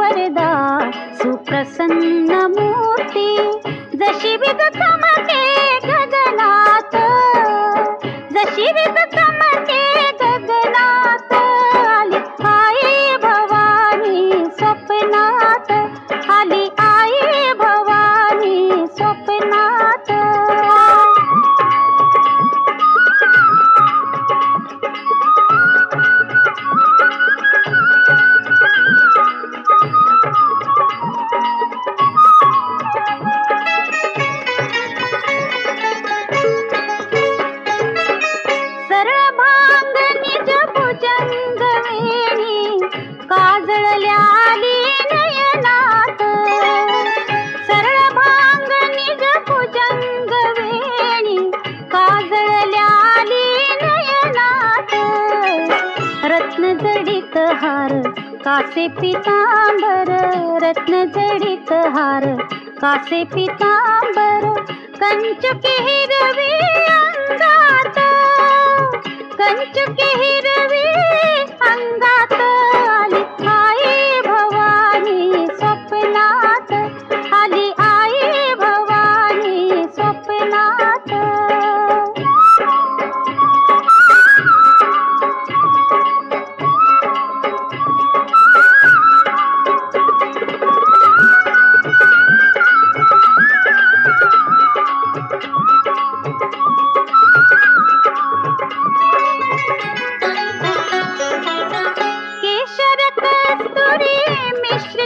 वरदा सुप्रसन्नमूर्ति दशि विदथा जडित हार कासे पितांबर रत्न जडित हार कासे पितांबर कंचुकी हिरवे अंगात। के हिरवी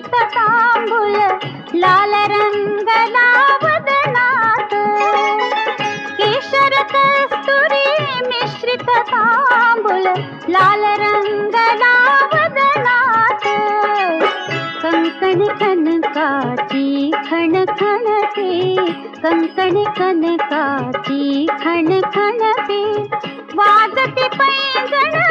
तांबूल लाल रंग लावदनात केशर कस्तुरी मिश्रित तांबूल, लाल रंग लावदनात कंकण कनकाची खण खणते कंकण कनकाची खण पैंजण